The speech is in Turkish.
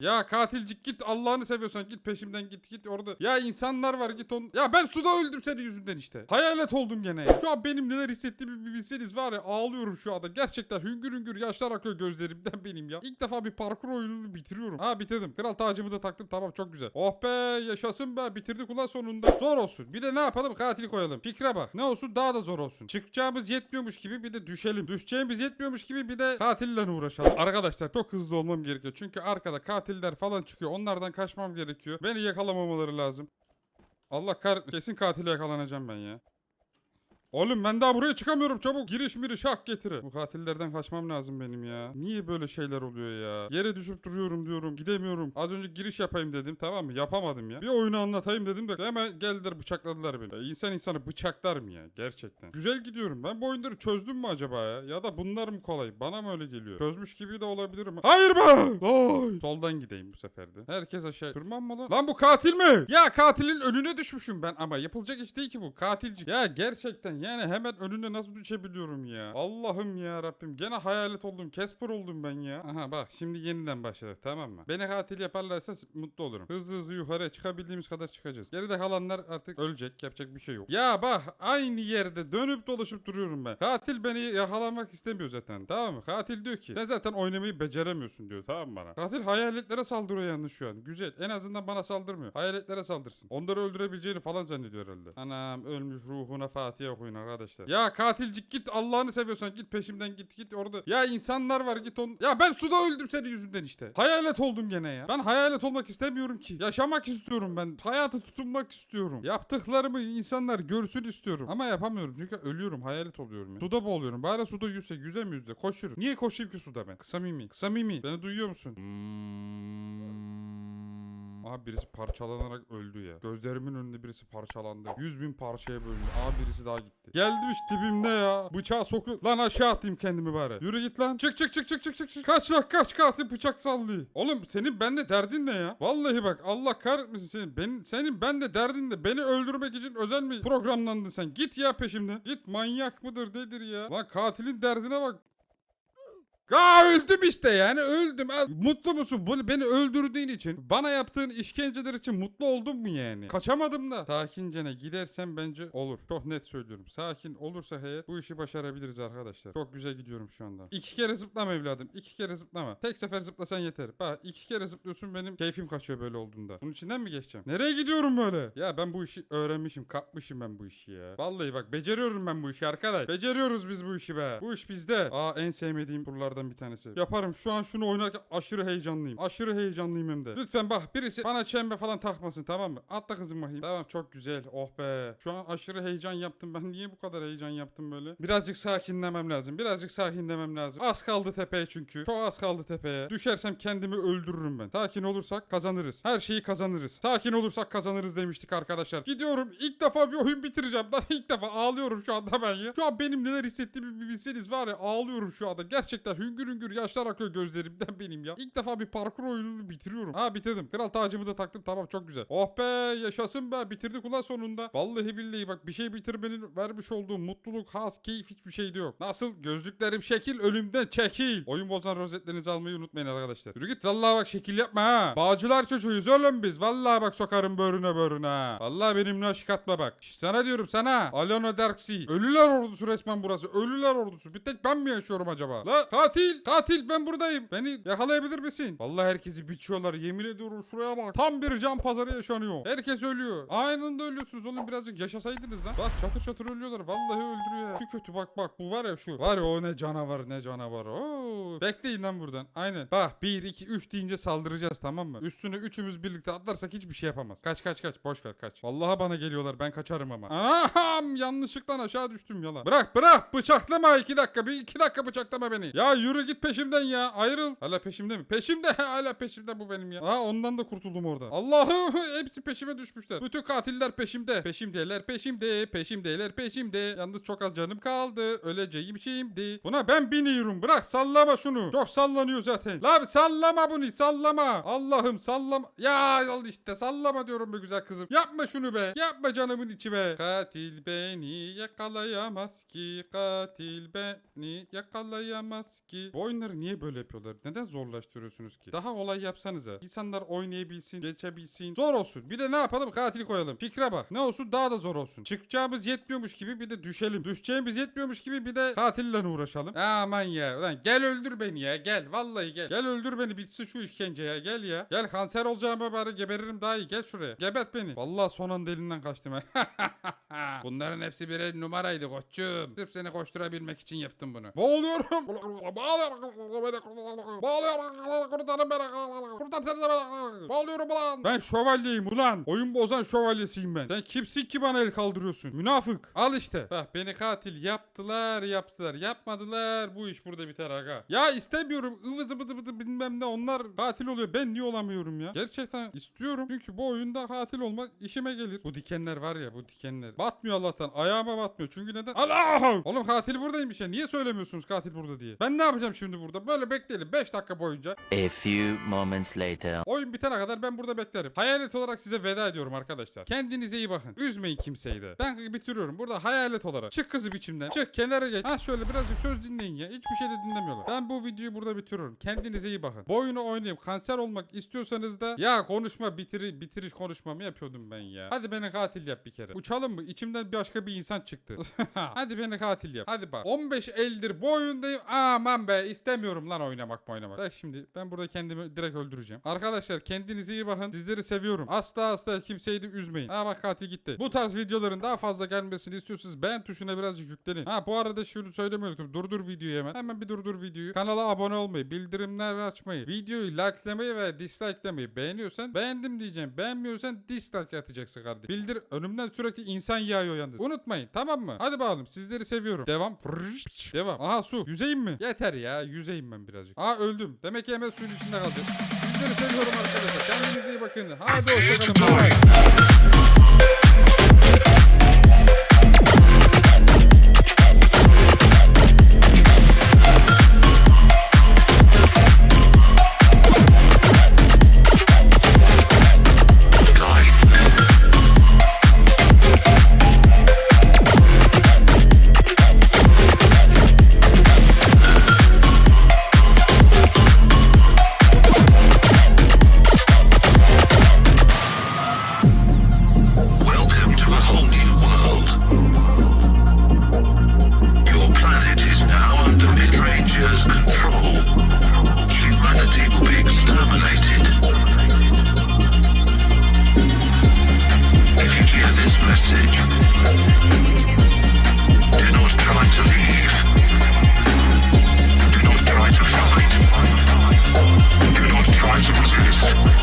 Ya katilcik git Allah'ını seviyorsan git peşimden git git orada. Ya insanlar var git on. Ya ben suda öldüm senin yüzünden işte. Hayalet oldum gene. Şu an benim neler hissettiğimi bir bilseniz var ya ağlıyorum şu anda. Gerçekten hüngür hüngür yaşlar akıyor gözlerimden benim ya. İlk defa bir parkur oyununu bitiriyorum. Ha bitirdim. Kral tacımı da taktım tamam çok güzel. Oh be yaşasın be bitirdik ulan sonunda. Zor olsun. Bir de ne yapalım katil koyalım. Fikre bak. Ne olsun daha da zor olsun. Çıkacağımız yetmiyormuş gibi bir de düşelim. Düşeceğimiz yetmiyormuş gibi bir de katille uğraşalım. Arkadaşlar çok hızlı olmam gerekiyor. Çünkü arkada katiller falan çıkıyor. Onlardan kaçmam gerekiyor. Beni yakalamamaları lazım. Allah kar kesin katile yakalanacağım ben ya. Oğlum ben daha buraya çıkamıyorum çabuk. Giriş miriş hak getire. Bu katillerden kaçmam lazım benim ya. Niye böyle şeyler oluyor ya? Yere düşüp duruyorum diyorum. Gidemiyorum. Az önce giriş yapayım dedim tamam mı? Yapamadım ya. Bir oyunu anlatayım dedim de hemen geldiler bıçakladılar beni. Ya İnsan insanı bıçaklar mı ya? Gerçekten. Güzel gidiyorum. Ben bu oyunları çözdüm mü acaba ya? Ya da bunlar mı kolay? Bana mı öyle geliyor? Çözmüş gibi de olabilirim. Hayır be! Ay! Soldan gideyim bu sefer de. Herkes aşağı. Tırman mı lan? Lan bu katil mi? Ya katilin önüne düşmüşüm ben ama yapılacak iş değil ki bu. Katilci. Ya gerçekten yani hemen önüne nasıl düşebiliyorum ya? Allah'ım ya Rabbim. Gene hayalet oldum. Kesper oldum ben ya. Aha bak şimdi yeniden başladık tamam mı? Beni katil yaparlarsa mutlu olurum. Hızlı hızlı yukarı çıkabildiğimiz kadar çıkacağız. Geride kalanlar artık ölecek. Yapacak bir şey yok. Ya bak aynı yerde dönüp dolaşıp duruyorum ben. Katil beni yakalamak istemiyor zaten tamam mı? Katil diyor ki sen zaten oynamayı beceremiyorsun diyor tamam mı bana? Katil hayaletlere saldırıyor yalnız şu an. Güzel. En azından bana saldırmıyor. Hayaletlere saldırsın. Onları öldürebileceğini falan zannediyor herhalde. Anam ölmüş ruhuna Fatiha okuyun arkadaşlar. Ya katilcik git Allah'ını seviyorsan git peşimden git git orada. Ya insanlar var git on. Ya ben suda öldüm senin yüzünden işte. Hayalet oldum gene ya. Ben hayalet olmak istemiyorum ki. Yaşamak istiyorum ben. Hayata tutunmak istiyorum. Yaptıklarımı insanlar görsün istiyorum. Ama yapamıyorum çünkü ölüyorum. Hayalet oluyorum ya. Suda boğuluyorum. Bari suda yüzse yüzemiyoruz de koşuyoruz. Niye koşayım ki suda ben? Kısa mimi. Kısa mimi. Beni duyuyor musun? Hmm. Aha birisi parçalanarak öldü ya. Gözlerimin önünde birisi parçalandı. Yüz bin parçaya bölündü. Aha birisi daha gitti. Gelmiş dibimde ya. Bıçağı soku. Lan aşağı atayım kendimi bari. Yürü git lan. Çık çık çık çık çık. çık. Kaç lan kaç katil bıçak sallıyor. Oğlum senin bende derdin ne ya? Vallahi bak Allah kahretmesin senin. Benim, senin bende derdin de beni öldürmek için özel mi programlandın sen? Git ya peşimden. Git manyak mıdır nedir ya? Lan katilin derdine bak. Aa öldüm işte yani öldüm. Mutlu musun? Bunu beni öldürdüğün için, bana yaptığın işkenceler için mutlu oldun mu yani? Kaçamadım da. Sakincene gidersen bence olur. Çok net söylüyorum. Sakin olursa eğer bu işi başarabiliriz arkadaşlar. Çok güzel gidiyorum şu anda. İki kere zıplama evladım. İki kere zıplama. Tek sefer zıplasan yeter. Bak iki kere zıplıyorsun benim keyfim kaçıyor böyle olduğunda. Bunun içinden mi geçeceğim? Nereye gidiyorum böyle? Ya ben bu işi öğrenmişim. Kapmışım ben bu işi ya. Vallahi bak beceriyorum ben bu işi arkadaş. Beceriyoruz biz bu işi be. Bu iş bizde. Aa en sevmediğim turlardan bir tanesi. Yaparım. Şu an şunu oynarken aşırı heyecanlıyım. Aşırı heyecanlıyım hem de. Lütfen bak birisi bana çembe falan takmasın tamam mı? Atla kızım bakayım. Tamam çok güzel. Oh be. Şu an aşırı heyecan yaptım. Ben niye bu kadar heyecan yaptım böyle? Birazcık sakinlemem lazım. Birazcık sakinlemem lazım. Az kaldı tepeye çünkü. Çok az kaldı tepeye. Düşersem kendimi öldürürüm ben. Sakin olursak kazanırız. Her şeyi kazanırız. Sakin olursak kazanırız demiştik arkadaşlar. Gidiyorum. İlk defa bir oyun bitireceğim. Daha ilk defa ağlıyorum şu anda ben ya. Şu an benim neler hissettiğimi bilseniz var ya ağlıyorum şu anda. Gerçekten hüngür hüngür yaşlar akıyor gözlerimden benim ya. İlk defa bir parkur oyununu bitiriyorum. Ha bitirdim. Kral tacımı da taktım. Tamam çok güzel. Oh be yaşasın be. Bitirdik ulan sonunda. Vallahi billahi bak bir şey bitirmenin vermiş olduğu mutluluk, haz, keyif hiçbir şeyde yok. Nasıl? Gözlüklerim şekil, ölümden çekil. Oyun bozan rozetlerinizi almayı unutmayın arkadaşlar. Yürü git. Vallahi bak şekil yapma ha. Bağcılar çocuğuyuz oğlum biz. Vallahi bak sokarım böğrüne ha. Vallahi benimle aşık atma bak. Şş, sana diyorum sana. Alona Darksea. Ölüler ordusu resmen burası. Ölüler ordusu. Bir tek ben mi yaşıyorum acaba? La katil. Katil ben buradayım. Beni yakalayabilir misin? Vallahi herkesi biçiyorlar. Yemin ediyorum şuraya bak. Tam bir can pazarı yaşanıyor. Herkes ölüyor. Anında ölüyorsunuz oğlum. Birazcık yaşasaydınız lan. Bak çatır çatır ölüyorlar. Vallahi öldürüyor ya. Şu kötü bak bak. Bu var ya şu. Var ya o ne canavar ne canavar. Oo. Bekleyin lan buradan. Aynen. Bak 1 2 3 deyince saldıracağız tamam mı? Üstüne üçümüz birlikte atlarsak hiçbir şey yapamaz. Kaç kaç kaç. Boş ver kaç. Vallahi bana geliyorlar. Ben kaçarım ama. Aham yanlışlıkla aşağı düştüm yalan. Bırak bırak. Bıçaklama 2 dakika. Bir 2 dakika bıçaklama beni. Ya yürü git peşimden ya. Ayrıl. Hala peşimde mi? Peşimde. Hala peşimde bu benim ya. Aa ondan da kurtuldum orada. Allah'ım hepsi peşime düşmüşler. Bütün katiller peşimde. Peşimdeler peşimde. Peşimdeler peşimde. Yalnız çok az canım kaldı. Öleceğim şimdi. Buna ben biniyorum. Bırak sallama şunu. Çok sallanıyor zaten. Lan sallama bunu sallama. Allah'ım sallama. Ya al işte sallama diyorum be güzel kızım. Yapma şunu be. Yapma canımın içi be. Katil beni yakalayamaz ki. Katil beni yakalayamaz ki. Peki bu oyunları niye böyle yapıyorlar? Neden zorlaştırıyorsunuz ki? Daha olay yapsanıza. İnsanlar oynayabilsin, geçebilsin. Zor olsun. Bir de ne yapalım? Katil koyalım. Fikre bak. Ne olsun? Daha da zor olsun. Çıkacağımız yetmiyormuş gibi bir de düşelim. Düşeceğimiz yetmiyormuş gibi bir de katille uğraşalım. Aman ya. Ulan gel öldür beni ya. Gel. Vallahi gel. Gel öldür beni. Bitsin şu işkence ya. Gel ya. Gel kanser olacağıma bari geberirim daha iyi. Gel şuraya. Gebert beni. Vallahi son anda elinden kaçtım ha. Bunların hepsi birer numaraydı koçum. Sırf seni koşturabilmek için yaptım bunu. Boğuluyorum. Boğuluyorum. Kurtarın beni. Boğuluyorum ulan. Ben şövalyeyim ulan. Oyun bozan şövalyesiyim ben. Sen kimsin ki bana el kaldırıyorsun? Münafık. Al işte. Bak beni katil yaptılar yaptılar. Yapmadılar. Bu iş burada biter aga. Ya istemiyorum. Ivı zıbıdı bıdı bilmem ne. Onlar katil oluyor. Ben niye olamıyorum ya? Gerçekten istiyorum. Çünkü bu oyunda katil olmak işime gelir. Bu dikenler var ya bu dikenler. Batmıyor Allah'tan. Ayağıma batmıyor. Çünkü neden? Allah! Oğlum katil buradaymış ya. Niye söylemiyorsunuz katil burada diye? Ben ne yapacağım şimdi burada? Böyle bekleyelim 5 dakika boyunca. A few moments later. Oyun bitene kadar ben burada beklerim. Hayalet olarak size veda ediyorum arkadaşlar. Kendinize iyi bakın. Üzmeyin kimseyi de. Ben bitiriyorum. Burada hayalet olarak. Çık kızım içimden. Çık kenara geç. Ha şöyle birazcık söz dinleyin ya. Hiçbir şey de dinlemiyorlar. Ben bu videoyu burada bitiriyorum. Kendinize iyi bakın. Bu oyunu oynayıp kanser olmak istiyorsanız da ya konuşma bitiri, bitiriş konuşmamı yapıyordum ben ya. Hadi beni katil yap bir kere. Uçalım mı? İçimden başka bir insan çıktı. Hadi beni katil yap. Hadi bak. 15 eldir bu oyundayım. Aman be istemiyorum lan oynamak mı oynamak. Bak şimdi ben burada kendimi direkt öldüreceğim. Arkadaşlar kendinize iyi bakın. Sizleri seviyorum. Asla asla kimseyi de üzmeyin. Ha bak katil gitti. Bu tarz videoların daha fazla gelmesini istiyorsanız beğen tuşuna birazcık yüklenin. Ha bu arada şunu söylemeyi unuttum. Durdur videoyu hemen. Hemen bir durdur videoyu. Kanala abone olmayı, bildirimler açmayı, videoyu likelamayı ve dislike'lamayı beğeniyorsan beğendim diyeceğim. Beğenmiyorsan dislike atacaksın kardeşim. Bildir önümden sürekli insan yağıyor yalnız. Unutmayın tamam mı? Hadi bakalım sizleri seviyorum. Devam. Devam. Aha su. Yüzeyim mi? Yeter ya. Yüzeyim ben birazcık. Aa öldüm. Demek ki hemen suyun içinde kalacağız. Sizleri seviyorum arkadaşlar. Kendinize iyi bakın. Hadi hoşçakalın. this message. Do not try to leave. Do not try to fight. Do not try to resist.